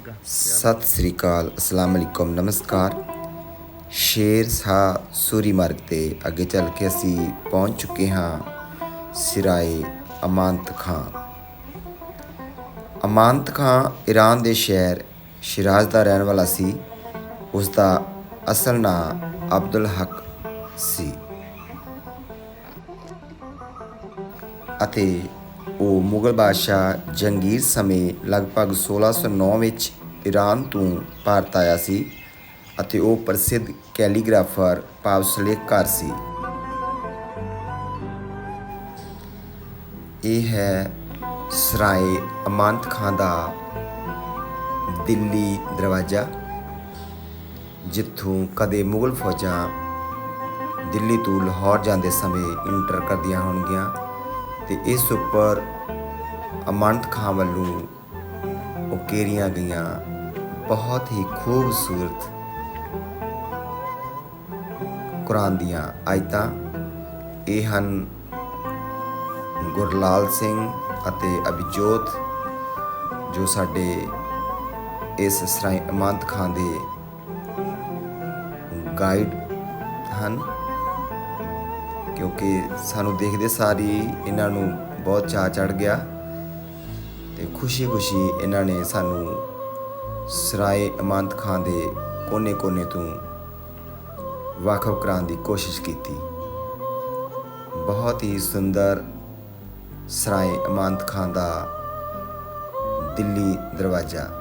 ਲੱਗਾ। ਸਤਿ ਸ੍ਰੀ ਅਕਾਲ, ਅਸਲਾਮ ਅਲੈਕੁਮ, ਨਮਸਕਾਰ। ਸ਼ੇਰ ਸਾਹ ਸੂਰੀ ਮਾਰਗ ਤੇ ਅੱਗੇ ਚੱਲ ਕੇ ਅਸੀਂ ਪਹੁੰਚ ਚੁੱਕੇ ਹਾਂ ਸਿਰਾਏ ਅਮਾਨਤ ਖਾਂ। ਅਮਾਨਤ ਖਾਂ ਈਰਾਨ ਦੇ ਸ਼ਹਿਰ ਸ਼ਿਰਾਜ਼ ਦਾ ਰਹਿਣ ਵਾਲਾ ਸੀ। ਉਸ ਦਾ ਅਸਲ ਨਾਮ ਅਬਦੁਲ ਹਕ ਸੀ। ਅਤੇ ਉਹ ਮੁਗਲ ਬਾਦਸ਼ਾਹ ਜੰਗੀਰ ਸਮੇਂ ਲਗਭਗ 1609 ਵਿੱਚ ਈਰਾਨ ਤੋਂ ਭਾਰਤ ਆਇਆ ਸੀ ਅਤੇ ਉਹ ਪ੍ਰਸਿੱਧ ਕੈਲੀਗ੍ਰਾਫਰ ਭਾਵ ਸਲੇਖਕਾਰ ਸੀ। ਇਹ ਹੈ ਸਰਾਏ ਅਮਾਨਤ ਖਾਂ ਦਾ ਦਿੱਲੀ ਦਰਵਾਜ਼ਾ, ਜਿੱਥੋਂ ਕਦੇ ਮੁਗਲ ਫੌਜਾਂ ਦਿੱਲੀ ਤੋਂ ਲਾਹੌਰ ਜਾਂਦੇ ਸਮੇਂ ਇੰਟਰ ਕਰਦੀਆਂ ਹੋਣਗੀਆਂ। ਤੇ ਇਸ ਉੱਪਰ ਅਮਾਨਤ ਖਾਂ ਵੱਲੋਂ ਉਕੇਰੀਆਂ ਗਈਆਂ ਬਹੁਤ ਹੀ ਖੂਬਸੂਰਤ ਕੁਰਾਨ ਦੀਆਂ ਆਇਤਾਂ। ਇਹ ਹਨ ਗੁਰਲਾਲ ਸਿੰਘ ਅਤੇ ਅਭਿਜੋਤ, ਜੋ ਸਾਡੇ ਇਸ ਸ਼ਰਾਈ ਅਮਾਨਤ ਖਾਂ ਦੇ ਗਾਈਡ ਹਨ। ਕਿਉਂਕਿ ਸਾਨੂੰ ਦੇਖਦੇ ਸਾਰੀ ਇਹਨਾਂ ਨੂੰ ਬਹੁਤ ਚਾਅ ਚੜ ਗਿਆ ਤੇ ਖੁਸ਼ੀ-ਖੁਸ਼ੀ ਇਹਨਾਂ ਨੇ ਸਾਨੂੰ ਸਰਾਏ ਅਮਾਨਤ ਖਾਂ ਦੇ ਕੋਨੇ-ਕੋਨੇ ਤੋਂ ਵਾਕਫ ਕਰਾਉਣ ਦੀ ਕੋਸ਼ਿਸ਼ ਕੀਤੀ। ਬਹੁਤ ਹੀ ਸੁੰਦਰ ਸਰਾਏ ਅਮਾਨਤ ਖਾਂ ਦਾ ਦਿੱਲੀ ਦਰਵਾਜ਼ਾ।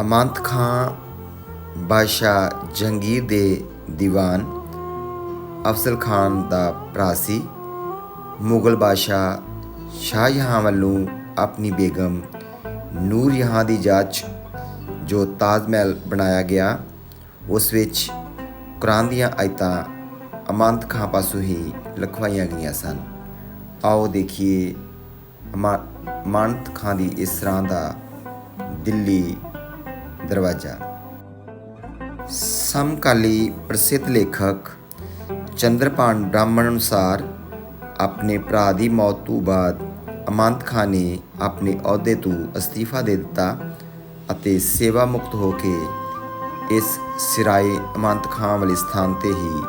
ਅਮੰਤ ਖਾਂ ਬਾਦਸ਼ਾਹ ਜੰਗੀਰ ਦੇ ਦੀਵਾਨ ਅਫਸਲ ਖਾਨ ਦਾ ਭਰਾ ਸੀ। ਮੁਗਲ ਬਾਦਸ਼ਾਹ ਸ਼ਾਹਜਹਾਂ ਵੱਲੋਂ ਆਪਣੀ ਬੇਗਮ ਨੂਰ ਜਹਾਂ ਦੀ ਜਾਂਚ ਜੋ ਤਾਜ ਮਹਿਲ ਬਣਾਇਆ ਗਿਆ, ਉਸ ਵਿੱਚ ਕੁਰਾਨ ਦੀਆਂ ਆਇਤਾਂ ਅਮੰਤ ਖਾਂ ਪਾਸੋਂ ਹੀ ਲਿਖਵਾਈਆਂ ਗਈਆਂ ਸਨ। ਆਓ ਦੇਖੀਏ ਅਮਾ- ਅਮਾਨਤ ਖਾਂ ਦੀ ਇਸ ਤਰ੍ਹਾਂ ਦਾ ਦਿੱਲੀ ਦਰਵਾਜ਼ਾ। ਸਮਕਾਲੀ ਪ੍ਰਸਿੱਧ ਲੇਖਕ ਚੰਦਰਪਾਨ ਬ੍ਰਾਹਮਣ ਅਨੁਸਾਰ ਆਪਣੇ ਭਰਾ ਦੀ ਮੌਤ ਤੋਂ ਬਾਅਦ ਅਮੰਤ ਖਾਨ ਨੇ ਆਪਣੇ ਅਹੁਦੇ ਤੋਂ ਅਸਤੀਫਾ ਦੇ ਦਿੱਤਾ ਅਤੇ ਸੇਵਾ ਮੁਕਤ ਹੋ ਕੇ ਇਸ ਸਿਰਾਏ ਅਮੰਤ ਖਾਨ ਵਾਲੇ ਸਥਾਨ ਤੇ ਹੀ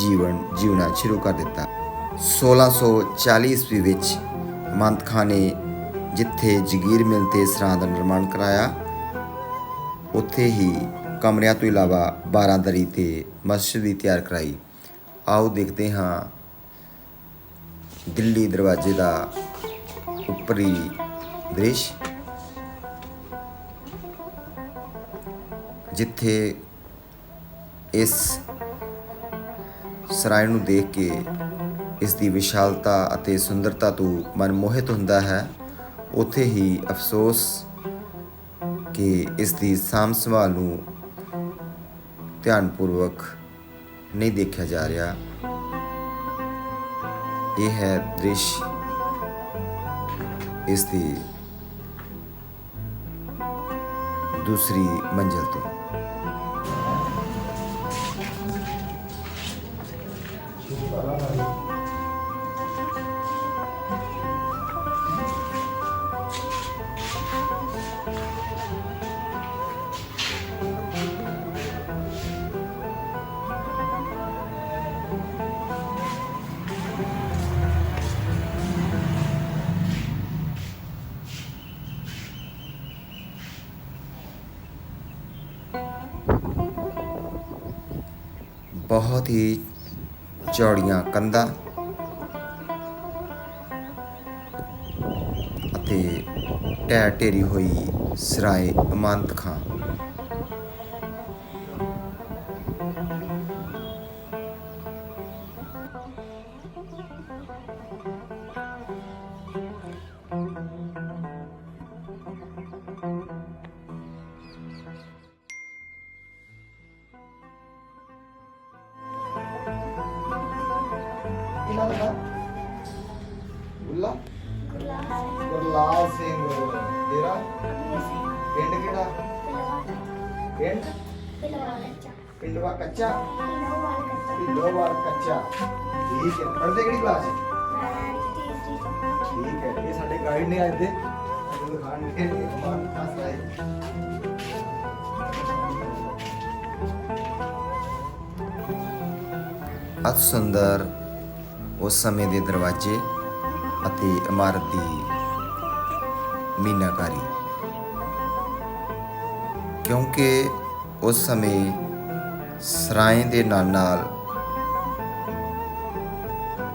ਜੀਵਨ ਜਿਉਣਾ ਸ਼ੁਰੂ ਕਰ ਦਿੱਤਾ। 1640 ਈਸਵੀ ਵਿੱਚ ਅਮੰਤ ਖਾਨ ਨੇ ਜਿੱਥੇ ਜਗੀਰ ਮਿਲ ਤੇ ਸਰਾਂ ਦਾ ਨਿਰਮਾਣ ਕਰਾਇਆ ਉੱਥੇ ਹੀ ਕਮਰਿਆਂ ਤੋਂ ਇਲਾਵਾ 12 ਦਰੀ ਤੇ ਮਸਜਿਦ ਵੀ ਤਿਆਰ ਕਰਾਈ। ਆਓ ਦੇਖਦੇ ਹਾਂ ਦਿੱਲੀ ਦਰਵਾਜ਼ੇ ਦਾ ਉੱਪਰੀ ਦ੍ਰਿਸ਼। ਜਿੱਥੇ ਇਸ ਸਰਾਏ ਨੂੰ ਦੇਖ ਕੇ ਇਸ ਦੀ ਵਿਸ਼ਾਲਤਾ ਅਤੇ ਸੁੰਦਰਤਾ ਤੋਂ ਮਨਮੋਹਿਤ ਹੁੰਦਾ ਹੈ, ਉੱਥੇ ਹੀ ਅਫਸੋਸ ਕਿ ਇਸ ਦੀ ਸਾਂਭ ਸੰਭਾਲ ਨੂੰ ਧਿਆਨਪੂਰਵਕ ਨਹੀਂ ਦੇਖਿਆ ਜਾ ਰਿਹਾ। ਇਹ ਹੈ ਦ੍ਰਿਸ਼। ਇਸ ਦੀ ਦੂਸਰੀ ਮੰਜ਼ਿਲ ਤੋਂ। ਬਹੁਤ ਹੀ ਚੌੜੀਆਂ ਕੰਧਾਂ ਅਤੇ ਢਹਿ ਢੇਰੀ ਹੋਈ ਸਰਾਏ ਅਮਾਨਤ ਖਾਂ। ਪਿੰਡਵਾ ਕੱਚਾ ਪਿੰਡੋਵਾਲ ਕੱਚਾ। ਠੀਕ ਹੈ। ਪੜ੍ਹਦੇ ਕਿਹੜੀ ਕਲਾਸ ਹੈ ਠੀਕ ਹੈ। ਇਹ ਸਾਡੇ ਗਾਈਡ ਨੇ ਅੱਜ ਦੇ। ਸਾਨੂੰ ਦਿਖਾਣਗੇ। ਮਾਨ ਖਾਸ ਹੈ ਅਤ ਸੁੰਦਰ। ਉਸ ਸਮੇਂ ਦੇ ਦਰਵਾਜ਼ੇ ਅਤੇ ਇਮਾਰਤ ਦੀ ਮੀਨਾਕਾਰੀ। ਕਿਉਂਕਿ ਉਸ ਸਮੇਂ ਸਰਾਏ ਦੇ ਨਾਲ ਨਾਲ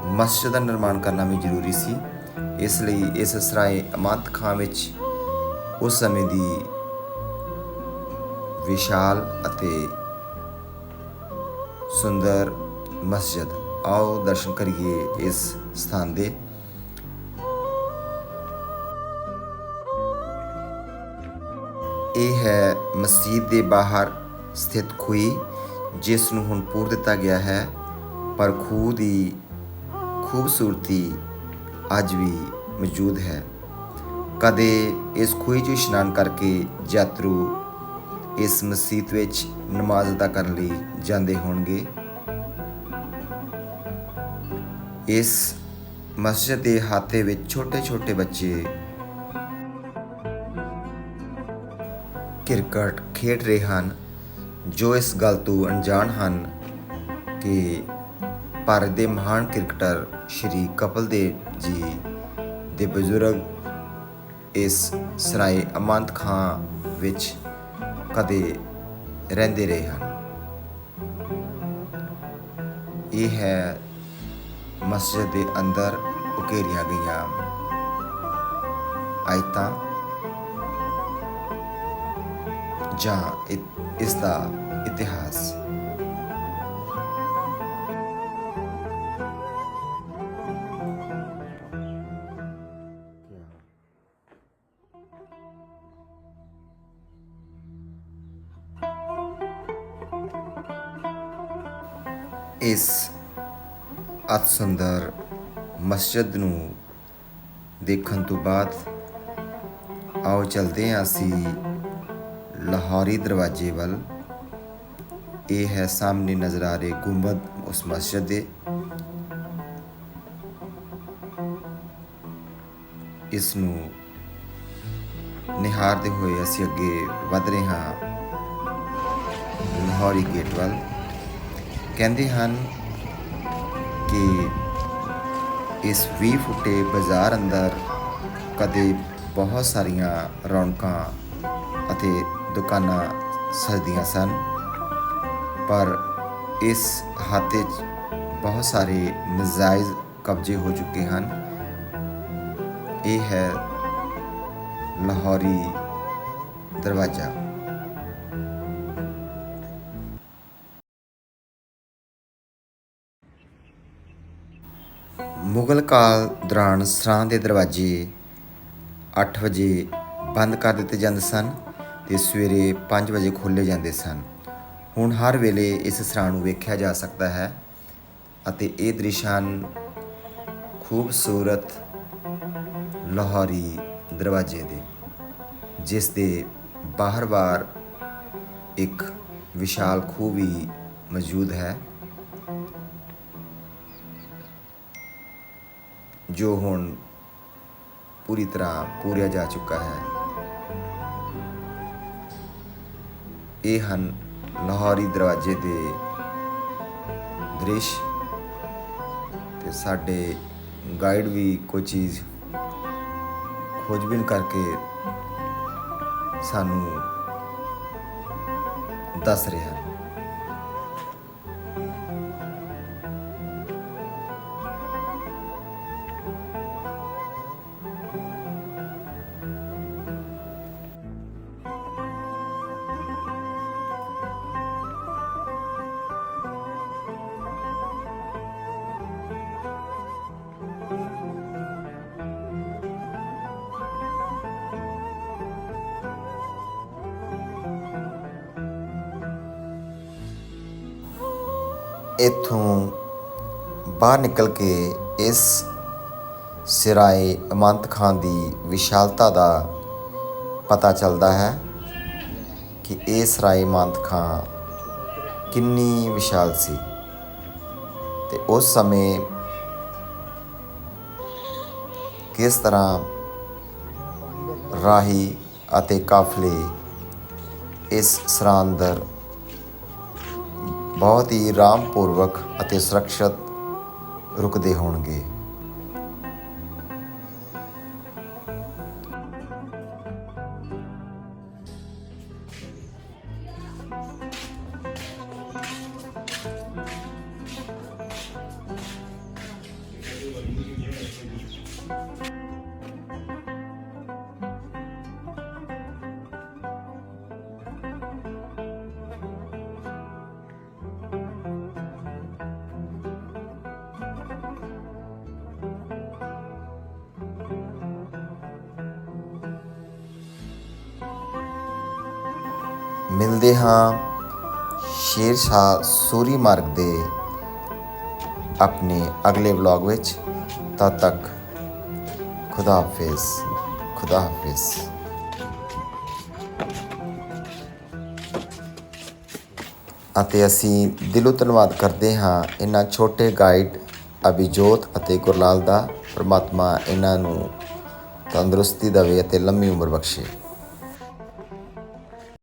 ਮਸਜਿਦ ਦਾ ਨਿਰਮਾਣ ਕਰਨਾ ਵੀ ਜ਼ਰੂਰੀ ਸੀ। ਇਸ ਲਈ ਇਸ ਸਰਾਏ ਅਮਾਨਤ ਖਾਂ ਵਿੱਚ ਉਸ ਸਮੇਂ ਦੀ ਵਿਸ਼ਾਲ ਅਤੇ ਸੁੰਦਰ ਮਸਜਿਦ। ਆਓ ਦਰਸ਼ਨ ਕਰੀਏ ਇਸ ਸਥਾਨ ਦੇ। ਇਹ ਹੈ ਮਸਜਿਦ ਦੇ ਬਾਹਰ ਸਥਿਤ ਖੂਹੀ ਜਿਸ ਨੂੰ ਹੁਣ ਪੂਰ ਦਿੱਤਾ ਗਿਆ ਹੈ, ਪਰ ਖੂਹ ਦੀ ਖੂਬਸੂਰਤੀ ਅੱਜ ਵੀ ਮੌਜੂਦ ਹੈ। ਕਦੇ ਇਸ ਖੂਹ 'ਚ ਇਸ਼ਨਾਨ ਕਰਕੇ ਯਾਤਰੂ ਇਸ ਮਸਜਿਦ ਵਿੱਚ ਨਮਾਜ਼ ਅਦਾ ਕਰਨ ਲਈ ਜਾਂਦੇ ਹੋਣਗੇ? ਇਸ ਮਸਜਿਦ ਦੇ ਹਾਤੇ ਵਿੱਚ ਛੋਟੇ-ਛੋਟੇ ਬੱਚੇ ਕ੍ਰਿਕਟ ਖੇਡ ਰਹੇ ਹਨ। ਜੋ ਇਸ ਗੱਲ ਤੋਂ ਅਣਜਾਣ ਹਨ ਕਿ ਭਾਰਤ ਦੇ ਮਹਾਨ ਕ੍ਰਿਕਟਰ ਸ਼੍ਰੀ ਕਪਿਲ ਦੇਵ ਜੀ ਦੇ ਬਜ਼ੁਰਗ ਇਸ ਸਰਾਏ ਅਮੰਤ ਖਾਂ ਵਿੱਚ ਕਦੇ ਰਹਿੰਦੇ ਰਹੇ ਹਨ। ਇਹ ਹੈ ਮਸਜਿਦ ਦੇ ਅੰਦਰ ਉਕੇਰੀਆਂ ਗਈਆਂ ਆਇਤਾਂ ਜਾਂ ਇ- ਇਸ ਦਾ ਇਤਿਹਾਸ ਇਸ ਅਤ ਸੁੰਦਰ ਮਸਜਿਦ ਨੂੰ ਦੇਖਣ ਤੋਂ ਬਾਅਦ ਆਓ ਚਲਦੇ ਹਾਂ ਅਸੀਂ ਲਾਹੌਰੀ ਦਰਵਾਜ਼ੇ ਵੱਲ। ਇਹ ਹੈ ਸਾਹਮਣੇ ਨਜ਼ਰ ਆ ਰਹੇ ਗੁੰਬਦ ਉਸ ਮਸਜਿਦ ਦੇ। ਇਸ ਨੂੰ ਨਿਹਾਰਦੇ ਹੋਏ ਅਸੀਂ ਅੱਗੇ ਵਧ ਰਹੇ ਹਾਂ ਲਾਹੌਰੀ ਗੇਟ ਵੱਲ। ਕਹਿੰਦੇ ਹਨ ਕਿ ਇਸ 20 ਫੁੱਟੇ ਬਾਜ਼ਾਰ ਅੰਦਰ ਕਦੇ ਬਹੁਤ ਸਾਰੀਆਂ ਰੌਣਕਾਂ ਅਤੇ ਦੁਕਾਨਾਂ ਸਜਦੀਆਂ ਸਨ, ਪਰ ਇਸ ਹਾਤੇ 'ਚ ਬਹੁਤ ਸਾਰੇ ਨਜਾਇਜ਼ ਕਬਜ਼ੇ ਹੋ ਚੁੱਕੇ ਹਨ। ਇਹ ਹੈ ਲਾਹੌਰੀ ਦਰਵਾਜ਼ਾ। ਮੁਗਲ ਕਾਲ ਦੌਰਾਨ ਸਰਾਂ ਦੇ ਦਰਵਾਜ਼ੇ 8 ਵਜੇ ਬੰਦ ਕਰ ਦਿੱਤੇ ਜਾਂਦੇ ਸਨ। ਤੇ ਸਵੇਰੇ 5 ਵਜੇ ਖੋਲ੍ਹੇ ਜਾਂਦੇ ਸਨ। ਹੁਣ ਹਰ ਵੇਲੇ ਇਸ ਸਰਾਂ ਨੂੰ ਵੇਖਿਆ ਜਾ ਸਕਦਾ ਹੈ ਅਤੇ ਇਹ ਦ੍ਰਿਸ਼ ਹਨ ਖੂਬਸੂਰਤ ਲਾਹੌਰੀ ਦਰਵਾਜ਼ੇ ਦੇ, ਜਿਸ ਦੇ ਬਾਹਰ-ਬਾਹਰ ਇੱਕ ਵਿਸ਼ਾਲ ਖੂਹ ਵੀ ਮੌਜੂਦ ਹੈ, ਜੋ ਹੁਣ ਪੂਰੀ ਤਰ੍ਹਾਂ ਪੂਰਿਆ ਜਾ ਚੁੱਕਾ ਹੈ। ਇਹ ਹਨ ਲਾਹੌਰੀ ਦਰਵਾਜ਼ੇ ਦੇ ਦ੍ਰਿਸ਼ ਤੇ ਸਾਡੇ ਗਾਈਡ ਵੀ ਕੋਈ ਚੀਜ਼ ਖੋਜਬੀਨ ਕਰਕੇ ਸਾਨੂੰ ਦੱਸ ਰਹੇ ਇੱਥੋਂ ਬਾਹਰ ਨਿਕਲ ਕੇ ਇਸ ਸਿਰਾਏ ਅਮੰਤ ਖਾਨ ਦੀ ਵਿਸ਼ਾਲਤਾ ਦਾ ਪਤਾ ਚੱਲਦਾ ਹੈ ਕਿ ਇਹ ਸਿਰਾਏ ਅਮੰਤ ਖਾਨ ਕਿੰਨੀ ਵਿਸ਼ਾਲ ਸੀ ਤੇ ਉਸ ਸਮੇਂ ਕਿਸ ਤਰ੍ਹਾਂ ਰਾਹੀ ਅਤੇ ਕਾਫਲੇ ਇਸ ਸਰਾਂ ਅੰਦਰ ਬਹੁਤ ਹੀ ਆਰਾਮਪੂਰਵਕ ਅਤੇ ਸੁਰੱਖਿਅਤ ਰੁਕਦੇ ਹੋਣਗੇ। ਮਿਲਦੇ ਹਾਂ ਸ਼ੇਰ ਸ਼ਾਹ ਸੂਰੀ ਮਾਰਗ ਦੇ ਆਪਣੇ ਅਗਲੇ ਵਲੌਗ ਵਿੱਚ। ਤਦ ਤੱਕ ਖੁਦਾ ਹਾਫਿਜ਼ ਖੁਦਾ ਹਾਫਿਜ਼। ਅਤੇ ਅਸੀਂ ਦਿਲੋਂ ਧੰਨਵਾਦ ਕਰਦੇ ਹਾਂ ਇਹਨਾਂ ਛੋਟੇ ਗਾਈਡ ਅਭਿਜੋਤ ਅਤੇ ਗੁਰਲਾਲ ਦਾ, ਪਰਮਾਤਮਾ ਇਹਨਾਂ ਨੂੰ ਤੰਦਰੁਸਤੀ ਦੇਵੇ ਅਤੇ ਲੰਮੀ ਉਮਰ ਬਖਸ਼ੇ।